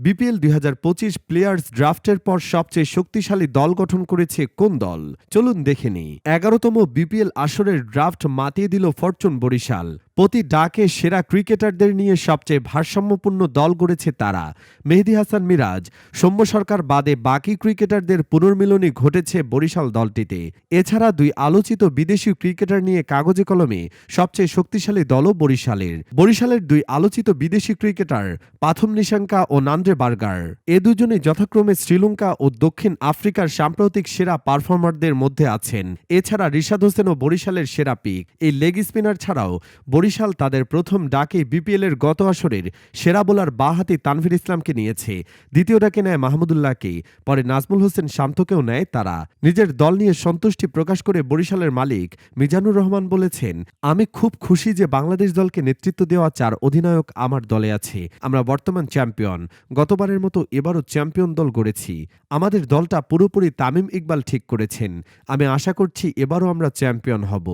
BPL দুই হাজার পঁচিশ প্লেয়ার্স ড্রাফটের পর সবচেয়ে শক্তিশালী দল গঠন করেছে কোন দল? চলুন দেখে নিই। এগারোতম বিপিএল আসরের ড্রাফট মাতিয়ে দিল ফরচুন বরিশাল। প্রতি ডাকে সেরা ক্রিকেটারদের নিয়ে সবচেয়ে ভারসাম্যপূর্ণ দল গড়েছে তারা। মেহেদি হাসান মিরাজ, সৌম্য সরকার বাদে বাকি ক্রিকেটারদের পুনর্মিলনী ঘটেছে বরিশাল দলটিতে। এছাড়া দুই আলোচিত বিদেশি ক্রিকেটার নিয়ে কাগজে কলমে সবচেয়ে শক্তিশালী দলও বরিশালের। বরিশালের দুই আলোচিত বিদেশি ক্রিকেটার পাথম নিশাঙ্কা ও নান্দ্রে বার্গার। এ দুজনে যথাক্রমে শ্রীলঙ্কা ও দক্ষিণ আফ্রিকার সাম্প্রতিক সেরা পারফর্মারদের মধ্যে আছেন। এছাড়া রিশাদ হোসেন ও বরিশালের সেরা পিক। এই লেগ স্পিনার ছাড়াও বরিশাল তাদের প্রথম ডাকে বিপিএল এর গত আসরের সেরা বোলার বাহাতি তানভীর ইসলামকে নিয়েছে। দ্বিতীয় ডাকে নেয় মাহমুদুল্লাহকে, পরে নাজমুল হোসেন শান্তকেও নেয় তারা। নিজের দল নিয়ে সন্তুষ্টি প্রকাশ করে বরিশালের মালিক মিজানুর রহমান বলেছেন, আমি খুব খুশি যে বাংলাদেশ দলকে নেতৃত্ব দেওয়া চার অধিনায়ক আমার দলে আছে। আমরা বর্তমান চ্যাম্পিয়ন। গতবারের মতো এবারও চ্যাম্পিয়ন দল গড়েছি। আমাদের দলটা পুরোপুরি তামিম ইকবাল ঠিক করেছেন। আমি আশা করছি এবারও আমরা চ্যাম্পিয়ন হব।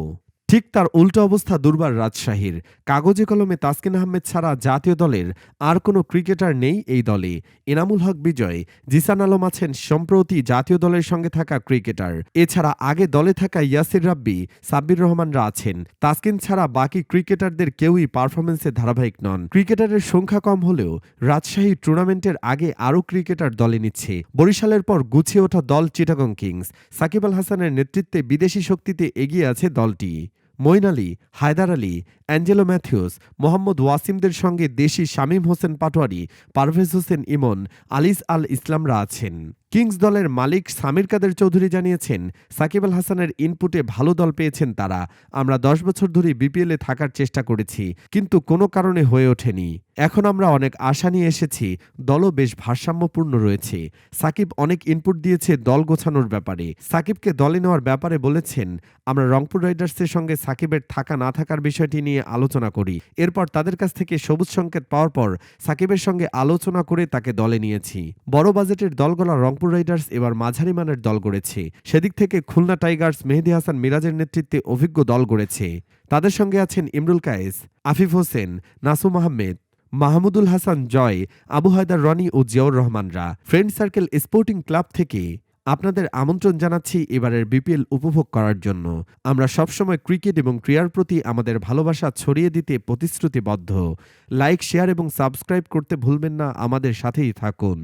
ঠিক তার উল্টো অবস্থা দুর্বার রাজশাহীর। কাগজে কলমে তাসকিন আহমেদ ছাড়া জাতীয় দলের আর কোনো ক্রিকেটার নেই এই দলে। এনামুল হক বিজয়, জিসান আলম আছেন সম্প্রতি জাতীয় দলের সঙ্গে থাকা ক্রিকেটার। এছাড়া আগে দলে থাকা ইয়াসির রাব্বি, সাব্বির রহমানরা আছেন। তাসকিন ছাড়া বাকি ক্রিকেটারদের কেউই পারফরমেন্সে ধারাবাহিক নন। ক্রিকেটারের সংখ্যা কম হলেও রাজশাহী টুর্নামেন্টের আগে আরও ক্রিকেটার দলে নিচ্ছে। বরিশালের পর গুছিয়ে ওঠা দল চিটাগং কিংস। সাকিব আল হাসানের নেতৃত্বে বিদেশি শক্তিতে এগিয়ে আছে দলটি। মঈন আলী, হায়দার আলী, অ্যাঞ্জেলো ম্যাথিউস, মোহাম্মদ ওয়াসিমদের সঙ্গে দেশি শামীম হোসেন পাটোয়ারি, পারভেজ হোসেন ইমন, আলিস আল ইসলামরা আছেন। কিংস দলের মালিক সামির কাদের চৌধুরী জানিয়েছেন, সাকিব আল হাসানের ইনপুটে ভালো দল পেয়েছেন তারা। আমরা দশ বছর ধরে বিপিএলে থাকার চেষ্টা করেছি, কিন্তু কোনো কারণে হয়ে ওঠেনি। এখন আমরা অনেক আশা নিয়ে এসেছি, দলও বেশ ভারসাম্যপূর্ণ রয়েছে। সাকিব অনেক ইনপুট দিয়েছে দল গোছানোর ব্যাপারে। সাকিবকে দলে নেওয়ার ব্যাপারে বলেছেন, আমরা রংপুর রাইডার্সের সঙ্গে সাকিবের থাকা না থাকার বিষয়টি নিয়ে আলোচনা করি। এরপর তাদের কাছ থেকে সবুজ সংকেত পাওয়ার পর সাকিবের সঙ্গে আলোচনা করে তাকে দলে নিয়েছি। বড় বাজেটের দলগলা রংপুর রাইডার্স এবার মাঝারি মানের দল গড়েছে। সেদিক থেকে খুলনা টাইগার্স মেহেদি হাসান মিরাজের নেতৃত্বে অভিজ্ঞ দল গড়েছে। তাদের সঙ্গে আছেন ইমরুল কায়েস, আফিফ হোসেন, নাসুম আহমেদ, মাহমুদুল হাসান জয়, আবু হায়দার রনি ও জিয়াউর রহমানরা। ফ্রেন্ড সার্কেল স্পোর্টিং ক্লাব থেকে আপনাদের আমন্ত্রণ জানাচ্ছি এবারের বিপিএল উপভোগ করার জন্য। আমরা সবসময় ক্রিকেট এবং ক্রীড়ার প্রতি আমাদের ভালোবাসা ছড়িয়ে দিতে প্রতিশ্রুতিবদ্ধ। লাইক, শেয়ার এবং সাবস্ক্রাইব করতে ভুলবেন না। আমাদের সাথেই থাকুন।